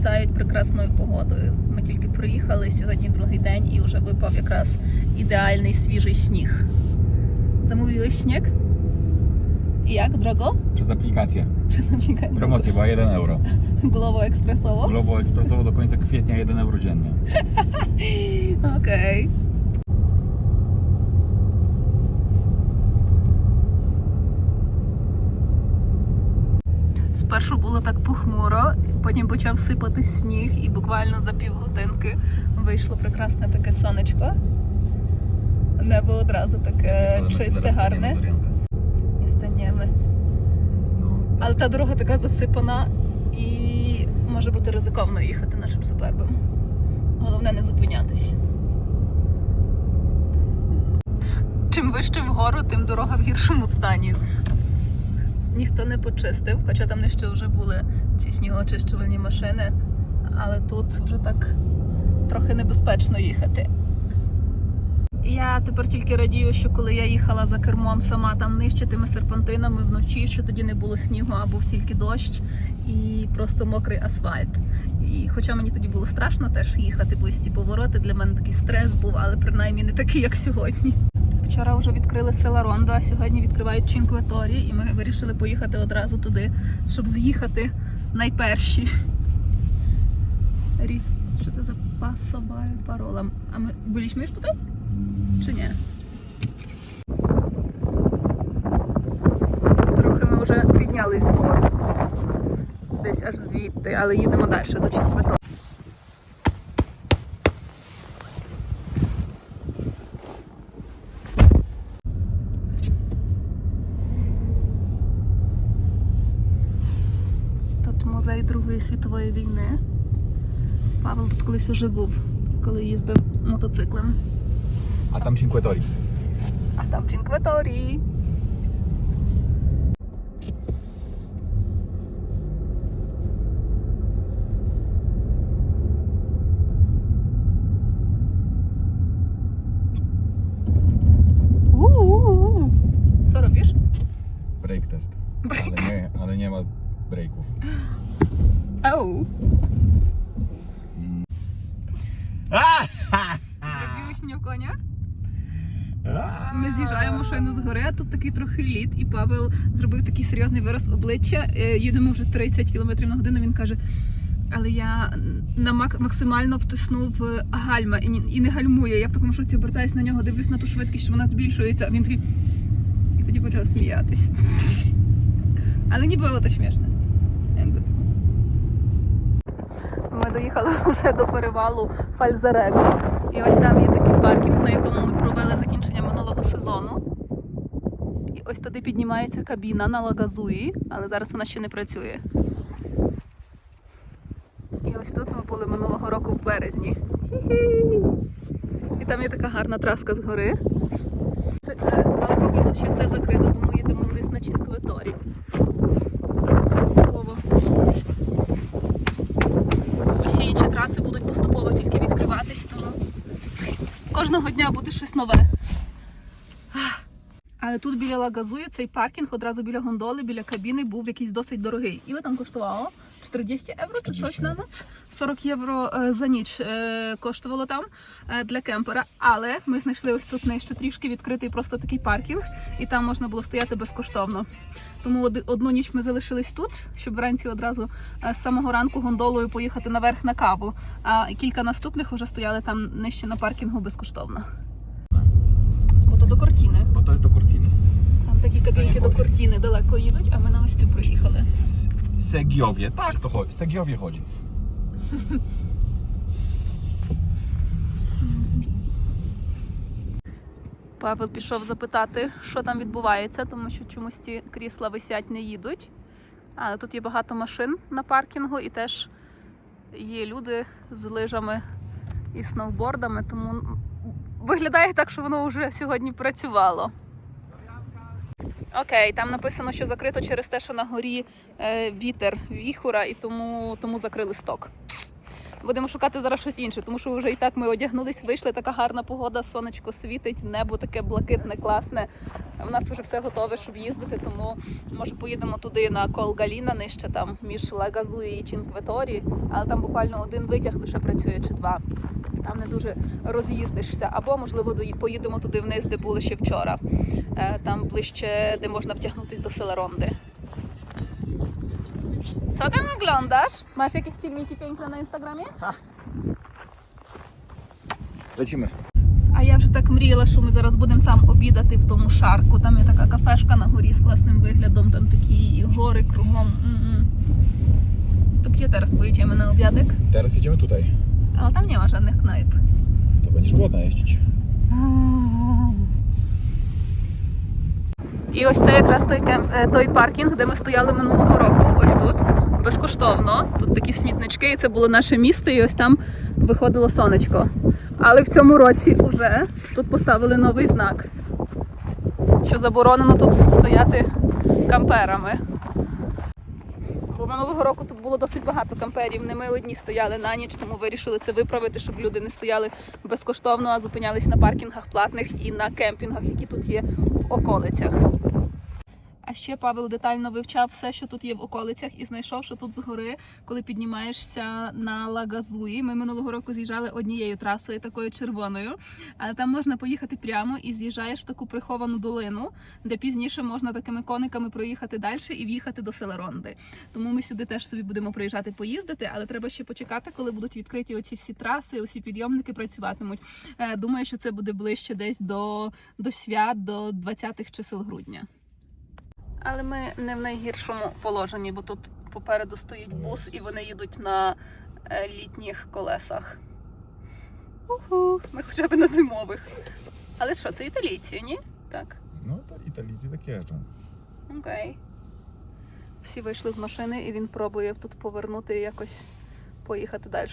вітають прекрасною погодою. Ми тільки приїхали сьогодні другий день і вже випав якраз ідеальний свіжий сніг. Zamówiłeś śnieg? I jak? Drogo? Przez aplikację. Przez aplikację. Promocja była 1 euro. Globo ekspresowo? Globo ekspresowo do końca kwietnia 1 euro dziennie. Окей. Спершу було так похмуро, потім почав сипати сніг, і буквально за півгодинки вийшло прекрасне таке сонечко. Небо одразу таке чисте, гарне. І станемо. Але та дорога така засипана і може бути ризиковано їхати нашим супербом. Головне не зупинятись. Чим вище вгору, тим дорога в гіршому стані. Ніхто не почистив, хоча там нижче вже були ці снігоочищувальні машини, але тут вже так трохи небезпечно їхати. Я тепер тільки радію, що коли я їхала за кермом сама там нижче тими серпантинами вночі, що тоді не було снігу, а був тільки дощ і просто мокрий асфальт. І хоча мені тоді було страшно теж їхати, бо ці повороти для мене такий стрес був, але принаймні не такий, як сьогодні. Вчора вже відкрили села Рондо, а сьогодні відкривають Чинкветорі, і ми вирішили поїхати одразу туди, щоб з'їхати найперші. Рі, що це за пасобаю парола? А ми już tutaj? Чи ні? Трохи ми вже піднялись вгору. Десь аж звідти, але їдемо далі до Чинквето. Тут музей Другої світової війни. Павел тут колись уже був, коли їздив мотоциклем. А там Cinque А там Чинкветорії. У-у-у. Co robisz? Break test. Ale nie, ale nie ma breaków. Оу. Зробились мені в коня? Ми з'їжджаємо машину з гори, а тут такий трохи лід, і Павел зробив такий серйозний вираз обличчя. Е, Їдемо вже 30 км на годину. Він каже: але я на мак- максимально втиснув е, гальма і, і не гальмує. Я в такому шоці обертаюсь на нього, дивлюсь на ту швидкість, що вона збільшується. А він такий. І тоді почав сміятись. Але ніби було то смішно. Ми доїхали вже до перевалу Фальзарего. І ось там є паркінг, на якому ми провели закінчення минулого сезону. І ось туди піднімається кабіна на Лагазуї, але зараз вона ще не працює. І ось тут ми були минулого року в березні. Хі-хі. І там є така гарна траска згори. Це, е, але поки тут ще все закрито, тому їдемо вниз на Чинкветорі. Поступово усі інші траси будуть поступово тільки відкриватись, тому кожного дня буде щось нове. Але тут біля Лагазуї цей паркінг одразу біля гондоли, біля кабіни був якийсь досить дорогий. Іле там коштувало? 40 євро чи 40 coś на 40 євро е, за ніч е, коштувало там е, для кемпера. Але ми знайшли ось тут нижче трішки відкритий просто такий паркінг, і там можна було стояти безкоштовно. Тому одну ніч ми залишились тут, щоб вранці одразу е, з самого ранку гондолою поїхати наверх на каву. А кілька наступних вже стояли там нижче на паркінгу безкоштовно. Бо то до Кортіни. To jest do Cortiny. Там такі кабінки до Кортіни далеко їдуть, а ми на ось цю приїхали. S- Segiowie. Tak, to chodzi. Павел пішов запитати, що там відбувається, тому що чомусь ті крісла висять, не їдуть. Але тут є багато машин на паркінгу і теж є люди з лижами і сноубордами, тому виглядає так, що воно вже сьогодні працювало. Окей, там написано, що закрито через те, що на горі е, вітер віхура, і тому, тому закрили сток. Будемо шукати зараз щось інше, тому що вже і так ми одягнулись, вийшли. Така гарна погода, сонечко світить, небо таке блакитне, класне. У нас вже все готове, щоб їздити. Тому може поїдемо туди на Кол Галіна, нижче там між Лагазуї і Чінкветорі, але там буквально один витяг лише працює чи два. Там не дуже роз'їздишся. Або можливо поїдемо туди вниз, де були ще вчора. Е, Там ближче, де можна втягнутися до Селеронди. Co tam oglądasz? Masz jakieś filmiki piękne na Instagramie? Lecimy. А я вже так мріяла, що ми зараз будемо там обідати в тому шарку. Там є така кафешка на горі з класним виглядом, там такі гори кругом. To gdzie teraz pojedziemy na obiadek? Teraz idziemy tutaj. Ale tam nie ma żadnych knajp. To będziesz głodna jeździć. І ось це якраз той е, той паркінг, де ми стояли минулого року. Ось тут. Безкоштовно. Тут такі смітнички, і це було наше місце, і ось там виходило сонечко. Але в цьому році вже тут поставили новий знак, що заборонено тут стояти камперами. Бо минулого року тут було досить багато камперів. Не ми одні стояли на ніч, тому вирішили це виправити, щоб люди не стояли безкоштовно, а зупинялись на паркінгах платних і на кемпінгах, які тут є в околицях. А ще Павел детально вивчав все, що тут є в околицях, і знайшов, що тут згори, коли піднімаєшся на Лагазуї. Ми минулого року з'їжджали однією трасою, такою червоною, але там можна поїхати прямо і з'їжджаєш в таку приховану долину, де пізніше можна такими кониками проїхати далі і в'їхати до Селеронди. Тому ми сюди теж собі будемо приїжджати поїздити, але треба ще почекати, коли будуть відкриті оці всі траси, усі підйомники працюватимуть. Е, Думаю, що це буде ближче десь до, до свят, до 20-х чисел грудня. Але ми не в найгіршому положенні, бо тут попереду стоїть бус і вони їдуть на е, літніх колесах. Уху, ми хоча б на зимових. Але що, це італійці, ні? Так. No to Italicy tak jeżdżą. Окей. Всі вийшли з машини і він пробує тут повернути і якось поїхати далі.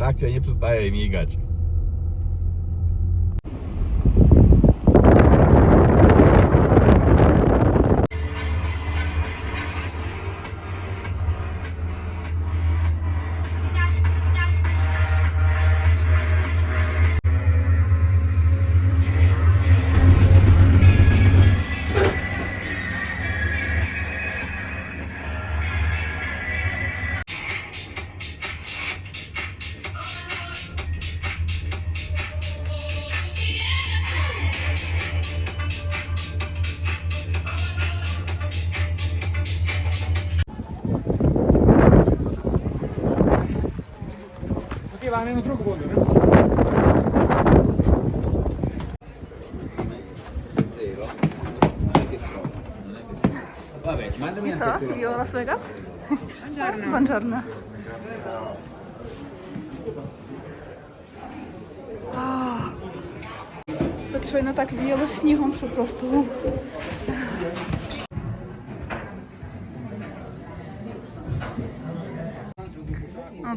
Trakcja nie przestaje migać. І co? Rio Las Vegas? Buongiorno. Buongiorno. А, Тут щойно так віяло снігом, що просто.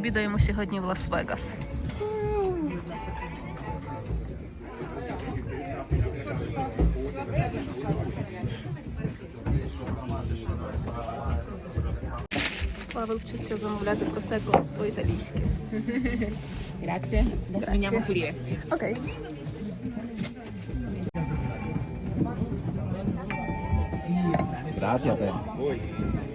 Обідаємо сьогодні в Лас-Вегас. Павел вчиться замовляти просеко по-італійськи. Grazie. Adesso veniamo a pulire. Окей. Racja te.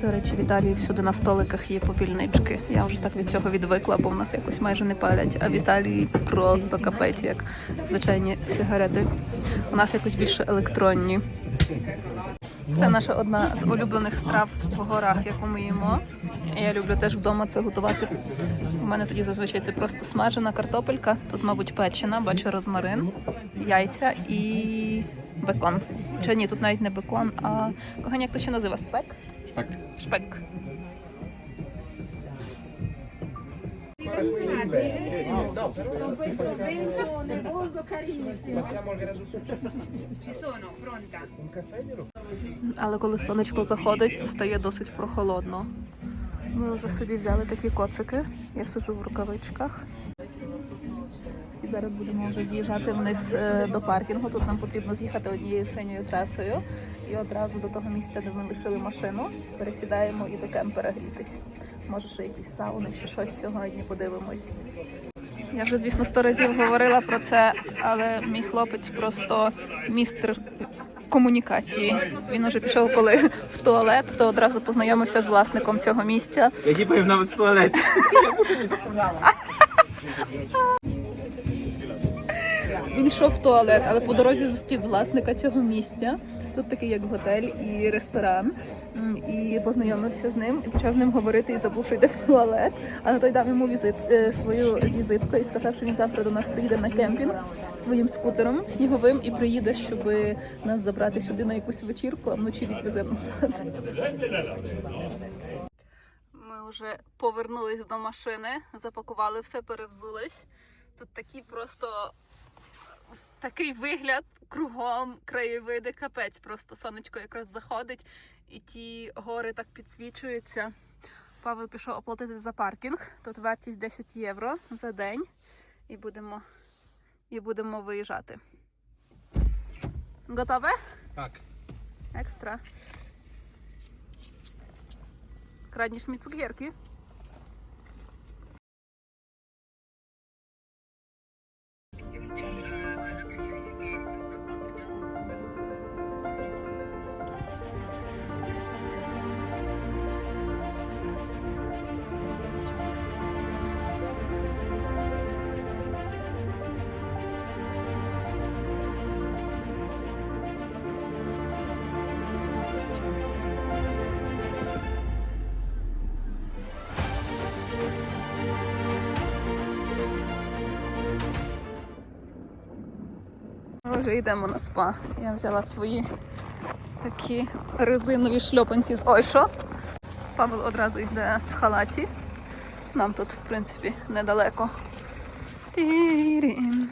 До речі, в всюди на столиках є попільнички. Я вже так від цього відвикла, бо в нас якось майже не палять. А в просто капець, як звичайні сигарети. У нас якось більше електронні. Це наша одна з улюблених страв в горах, яку ми їмо. Я люблю теж вдома це готувати. У мене тоді зазвичай це просто смажена картопелька. Тут, мабуть, печена, бачу розмарин, яйця і бекон. Чи ні, тут навіть не бекон, а кохання, як то ще називає? Спек? Tak. Шпек. con questo vento nevoso carissimo. Ci sono, pronta. Але коли сонечко заходить, то стає досить прохолодно. Ми вже собі взяли такі коцики. Я сиджу в рукавичках. Зараз будемо вже з'їжджати вниз е, до паркінгу. Тут нам потрібно з'їхати однією синьою трасою. І одразу до того місця, де ми лишили машину, пересідаємо і до кемпера грітись. Може, ще якісь сауни чи щось сьогодні подивимось. Я вже, звісно, сто разів говорила про це, але мій хлопець просто містер комунікації. Він уже пішов, коли в туалет, то одразу познайомився з власником цього місця. Я не powiem nawet w toalecie. Він йшов в туалет, але по дорозі зустрів власника цього місця. Тут такий як готель і ресторан. І познайомився з ним і почав з ним говорити і забув, що йде в туалет. Але той дав йому візит е, свою візитку і сказав, що він завтра до нас приїде на кемпінг своїм скутером сніговим і приїде, щоб нас забрати сюди на якусь вечірку, а вночі відвезе назад. Ми вже повернулись до машини, запакували все, перевзулись. Тут такі просто такий вигляд кругом краєвиди, капець. Просто сонечко якраз заходить, і ті гори так підсвічуються. Павел пішов оплатити за паркінг. Тут вартість 10 євро за день. І будемо, і будемо виїжджати. Готове? Tak. Ekstra. Kradniesz mi Ми вже йдемо на спа. Я взяла свої такі резинові шльопанці з Ойшо. Павел одразу йде в халаті. Нам тут, в принципі, недалеко. Тірім.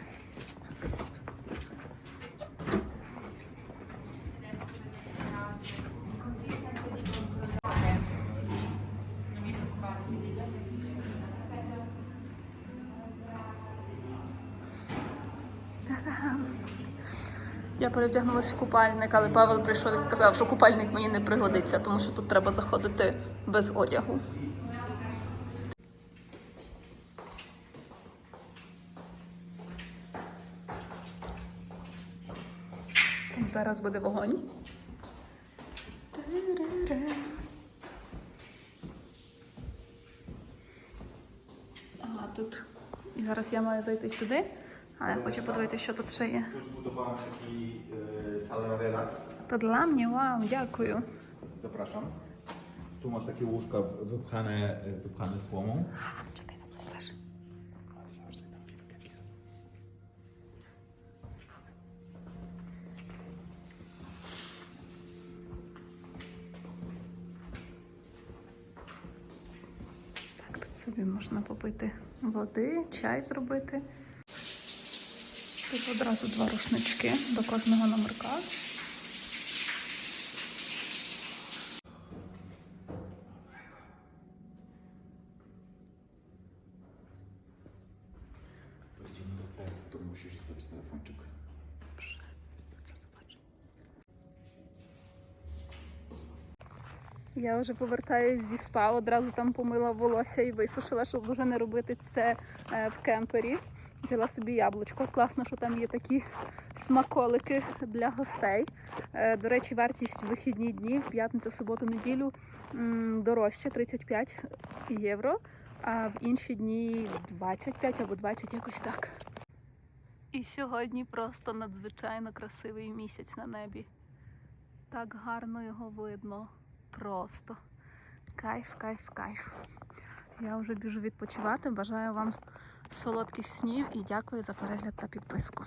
Я перевдягнулася в купальник, але Павел прийшов і сказав, що купальник мені не пригодиться, тому що тут треба заходити без одягу. Там зараз буде вогонь. Ага, тут. І зараз я маю зайти сюди, але я хочу подивитися, що тут ще є. Tu zbudowałem taki e, salon relaks. То для mnie, вау, дякую. Zapraszam. Tu masz takie łóżka w- wypchane, e, wypchane słomą. Czekaj, tam coś leży. Aż sobie tam widok jak jest. Так, тут собі можна попити води, чай зробити. Тут одразу два рушнички до кожного номерка. Я вже повертаюсь зі спа, одразу там помила волосся і висушила, щоб вже не робити це е, в кемпері. Взяла собі яблучко. Класно, що там є такі смаколики для гостей. Е, До речі, вартість в вихідні дні в п'ятницю, суботу, неділю дорожче 35 євро, а в інші дні 25 або 20, якось так. І сьогодні просто надзвичайно красивий місяць на небі. Так гарно його видно. Просто. Кайф, кайф, кайф. Я вже біжу відпочивати. Бажаю вам солодких снів і дякую за перегляд та підписку.